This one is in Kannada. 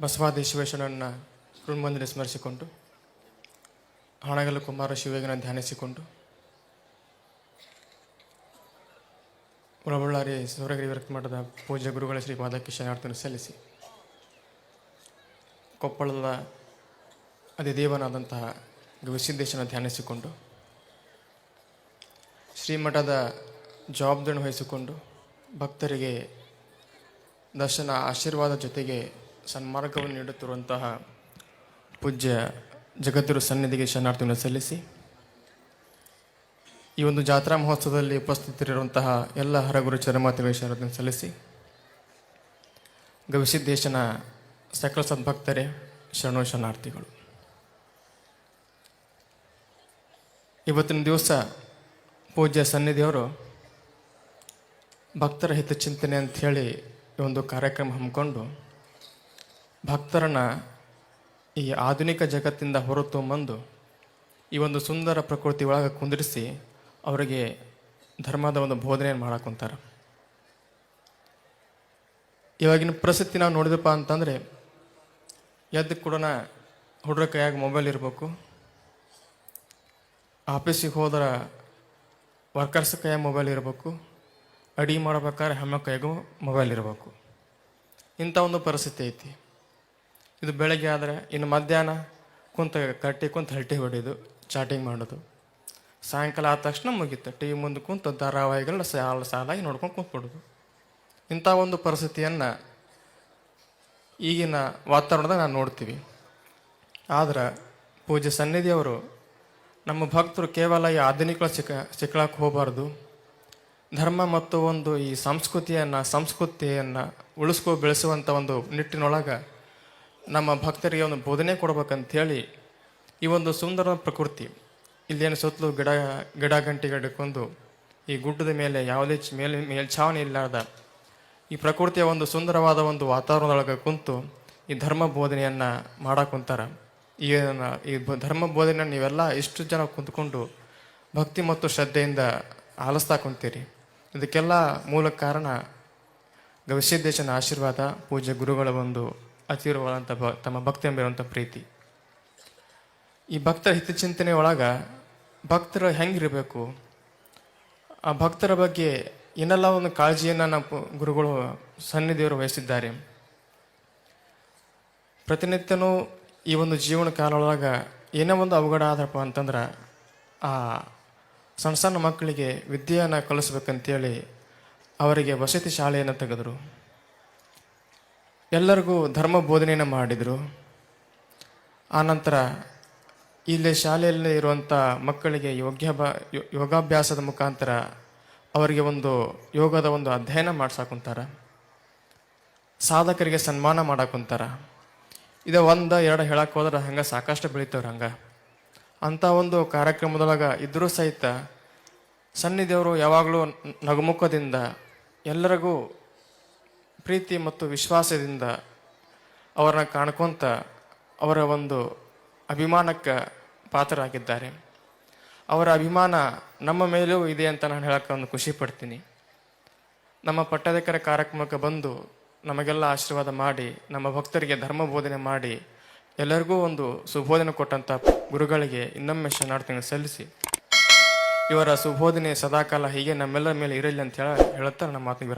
ಬಸವಾದೇಶ್ವೇಶ್ವರನ ಕೃಣ್ಮಂದಿರ ಸ್ಮರಿಸಿಕೊಂಡು ಹಣಗಲು ಕುಮಾರ ಶಿವಗನ ಧ್ಯಾನಿಸಿಕೊಂಡು ಉಳಬಳ್ಳಾರಿ ಸೂರಗಿರಿ ವಿರಕ್ತ ಮಠದ ಪೂಜ್ಯ ಗುರುಗಳ ಶ್ರೀ ಪಾದಕ್ಕೆ ಸಲ್ಲಿಸಿ, ಕೊಪ್ಪಳದ ಅಧಿದೇವನಾದಂತಹ ಗವಿಸಿದ್ದೇಶನ ಧ್ಯಾನಿಸಿಕೊಂಡು, ಶ್ರೀಮಠದ ಜವಾಬ್ದಾರಿ ವಹಿಸಿಕೊಂಡು ಭಕ್ತರಿಗೆ ದರ್ಶನ ಆಶೀರ್ವಾದ ಜೊತೆಗೆ ಸನ್ಮಾರ್ಗವನ್ನು ನೀಡುತ್ತಿರುವಂತಹ ಪೂಜ್ಯ ಜಗದ್ಗುರು ಸನ್ನಿಧಿಗೆ ಶರಣಾರ್ಥಿಯನ್ನು ಸಲ್ಲಿಸಿ, ಈ ಒಂದು ಜಾತ್ರಾ ಮಹೋತ್ಸವದಲ್ಲಿ ಉಪಸ್ಥಿತರಿರುವಂತಹ ಎಲ್ಲ ಹರಗುರು ಚರಮಾತಿಗಳಿಗೆ ಶರಣಾರ್ಥಿಯನ್ನು ಸಲ್ಲಿಸಿ, ಗವಿಸಿದ್ದೇಶನ ಸಕಲ ಸದ್ಭಕ್ತರೇ ಶರಣು ಶರಣಾರ್ಥಿಗಳು. ಇವತ್ತಿನ ದಿವಸ ಪೂಜ್ಯ ಸನ್ನಿಧಿಯವರು ಭಕ್ತರ ಹಿತಚಿಂತನೆ ಅಂತ ಹೇಳಿ ಈ ಒಂದು ಕಾರ್ಯಕ್ರಮ ಹಮ್ಮಿಕೊಂಡು ಭಕ್ತರನ್ನ ಈ ಆಧುನಿಕ ಜಗತ್ತಿಂದ ಹೊರತೊಂಬಂದು ಈ ಒಂದು ಸುಂದರ ಪ್ರಕೃತಿ ಒಳಗೆ ಕುಂದಿರಿಸಿ ಅವರಿಗೆ ಧರ್ಮದ ಒಂದು ಬೋಧನೆಯನ್ನು ಮಾಡಾಕೊಂತಾರೆ ಇವಾಗಿನ ಪರಿಸ್ಥಿತಿ ನಾವು ನೋಡಿದಪ್ಪ ಅಂತಂದರೆ ಎದ್ದು ಕೂಡ ಹುಡುಗರ ಕೈಯಾಗ ಮೊಬೈಲ್ ಇರಬೇಕು. ಆಫೀಸಿಗೆ ಹೋದ್ರೆ ವರ್ಕರ್ಸ್ ಕೈಯಾಗ ಮೊಬೈಲ್ ಇರಬೇಕು. ಅಡಿಗೆ ಮಾಡ್ಬೇಕಾದ್ರೆ ಹೆಮ್ಮೆ ಕೈಗೂ ಮೊಬೈಲ್ ಇರಬೇಕು. ಇಂಥ ಒಂದು ಪರಿಸ್ಥಿತಿ ಐತಿ. ಇದು ಬೆಳಗ್ಗೆ ಆದರೆ ಇನ್ನು ಮಧ್ಯಾಹ್ನ ಕುಂತ ಕಟ್ಟಿ ಕುಂತ ಹರಟೆ ಹೊಡೆಯೋದು ಚಾಟಿಂಗ್ ಮಾಡೋದು. ಸಾಯಂಕಾಲ ಆದ ತಕ್ಷಣ ಮುಗೀತು. ಟಿ ವಿ ಮುಂದೆ ಕುಂತು ಧಾರಾವಾಹಿಗಳನ್ನ ಸಾಲ, ಸಾಲಾಗಿ ನೋಡ್ಕೊಂಡು ಕುಂತ್ಬಿಡೋದು. ಇಂಥ ಒಂದು ಪರಿಸ್ಥಿತಿಯನ್ನು ಈಗಿನ ವಾತಾವರಣದಾಗ ನಾವು ನೋಡ್ತೀವಿ. ಆದ್ರೆ ಪೂಜೆ ಸನ್ನಿಧಿಯವರು ನಮ್ಮ ಭಕ್ತರು ಕೇವಲ ಈ ಆಧುನಿಕ ಸಿಕ್ಕ, ಸಿಕ್ಕಳಕ್ಕೆ ಹೋಗಬಾರ್ದು. ಧರ್ಮ ಮತ್ತು ಒಂದು ಈ ಸಂಸ್ಕೃತಿಯನ್ನು ಸಂಸ್ಕೃತಿಯನ್ನು ಉಳಿಸ್ಕೊ, ಬೆಳೆಸುವಂಥ ಒಂದು ನಿಟ್ಟಿನೊಳಗೆ ನಮ್ಮ ಭಕ್ತರಿಗೆ ಒಂದು ಬೋಧನೆ ಕೊಡ್ಬೇಕಂತೇಳಿ ಈ ಒಂದು ಸುಂದರ ಪ್ರಕೃತಿ, ಇಲ್ಲೇನು ಸುತ್ತಲೂ ಗಿಡ ಗಿಡ ಗಂಟೆಗಡ್ಕೊಂಡು ಈ ಗುಡ್ಡದ ಮೇಲೆ ಯಾವುದೇ ಮೇಲ್ ಮೇಲೆ, ಮೇಲ್ಛಾವಣಿ ಇಲ್ಲಾರ್ದ ಈ ಪ್ರಕೃತಿಯ ಒಂದು ಸುಂದರವಾದ ಒಂದು ವಾತಾವರಣದೊಳಗೆ ಕುಂತು ಈ ಧರ್ಮ ಬೋಧನೆಯನ್ನು ಮಾಡಕ್ಕೆ ಕುಂತಾರ ಈ ಈ ಧರ್ಮ ಬೋಧನೆಯನ್ನು ನೀವೆಲ್ಲ ಇಷ್ಟು ಜನ ಕುಂತ್ಕೊಂಡು ಭಕ್ತಿ ಮತ್ತು ಶ್ರದ್ಧೆಯಿಂದ ಆಲಿಸ್ತಾ ಕುಂತೀರಿ. ಇದಕ್ಕೆಲ್ಲ ಮೂಲ ಕಾರಣ ಗವಿಸಿದ್ದೇಶನ ಆಶೀರ್ವಾದ, ಪೂಜ್ಯ ಗುರುಗಳ ಒಂದು ಅತಿರವಾದಂಥ ಭ, ತಮ್ಮ ಭಕ್ತಿ ಎಂಬಿರುವಂಥ ಪ್ರೀತಿ. ಈ ಭಕ್ತರ ಹಿತಚಿಂತನೆ ಒಳಗೆ ಭಕ್ತರು ಹೆಂಗಿರಬೇಕು? ಆ ಭಕ್ತರ ಬಗ್ಗೆ ಏನೆಲ್ಲ ಒಂದು ಕಾಳಜಿಯನ್ನು ನಮ್ಮ ಗುರುಗಳು ಸನ್ನಿಧಿಯವರು ವಹಿಸಿದ್ದಾರೆ. ಪ್ರತಿನಿತ್ಯನೂ ಈ ಒಂದು ಜೀವನ ಕಾಲೊಳಗೆ ಏನೇ ಒಂದು ಅವಘಡ ಆದ್ರಪ್ಪ ಅಂತಂದ್ರೆ, ಆ ಸಣ್ಣ ಸಣ್ಣ ಮಕ್ಕಳಿಗೆ ವಿದ್ಯೆಯನ್ನು ಕಲಿಸ್ಬೇಕಂತೇಳಿ ಅವರಿಗೆ ವಸತಿ ಶಾಲೆಯನ್ನು ತೆಗೆದರು. ಎಲ್ಲರಿಗೂ ಧರ್ಮ ಬೋಧನೆಯನ್ನು ಮಾಡಿದರು. ಆನಂತರ ಇಲ್ಲಿ ಶಾಲೆಯಲ್ಲಿ ಇರುವಂಥ ಮಕ್ಕಳಿಗೆ ಯೋಗ್ಯಾಭ ಯೋಗಾಭ್ಯಾಸದ ಮುಖಾಂತರ ಅವರಿಗೆ ಒಂದು ಯೋಗದ ಒಂದು ಅಧ್ಯಯನ ಮಾಡಿಸಾಕುಂತಾರ ಸಾಧಕರಿಗೆ ಸನ್ಮಾನ ಮಾಡಾಕುಂತಾರ ಇದು ಒಂದು ಎರಡು ಹೇಳಕ್ಕೆ ಹೋದ್ರೆ ಹಂಗೆ ಸಾಕಷ್ಟು ಬೆಳಿತವ್ರು ಹಂಗೆ. ಅಂಥ ಒಂದು ಕಾರ್ಯಕ್ರಮದೊಳಗೆ ಇದ್ದರೂ ಸಹಿತ ಸನ್ನಿಧಿಯವರು ಯಾವಾಗಲೂ ನಗುಮುಖದಿಂದ ಎಲ್ಲರಿಗೂ ಪ್ರೀತಿ ಮತ್ತು ವಿಶ್ವಾಸದಿಂದ ಅವರನ್ನ ಕಾಣ್ಕೊಂತ ಅವರ ಒಂದು ಅಭಿಮಾನಕ್ಕೆ ಪಾತ್ರರಾಗಿದ್ದಾರೆ. ಅವರ ಅಭಿಮಾನ ನಮ್ಮ ಮೇಲೂ ಇದೆ ಅಂತ ನಾನು ಹೇಳಕ್ಕೆ ಒಂದು ಖುಷಿ ಪಡ್ತೀನಿ. ನಮ್ಮ ಪಟ್ಟದಕರ ಕಾರ್ಯಕ್ರಮಕ್ಕೆ ಬಂದು ನಮಗೆಲ್ಲ ಆಶೀರ್ವಾದ ಮಾಡಿ, ನಮ್ಮ ಭಕ್ತರಿಗೆ ಧರ್ಮ ಬೋಧನೆ ಮಾಡಿ, ಎಲ್ಲರಿಗೂ ಒಂದು ಸುಬೋಧನೆ ಕೊಟ್ಟಂಥ ಗುರುಗಳಿಗೆ ಇನ್ನೊಮ್ಮೆ ಶರಣಾರ್ಥಿಗಳನ್ನು ಸಲ್ಲಿಸಿ, ಇವರ ಸುಬೋಧನೆ ಸದಾಕಾಲ ಹೀಗೆ ನಮ್ಮೆಲ್ಲರ ಮೇಲೆ ಇರಲಿ ಅಂತ ಹೇಳ ಹೇಳುತ್ತಾ ನಮ್ಮ ಮಾತಿಗೆ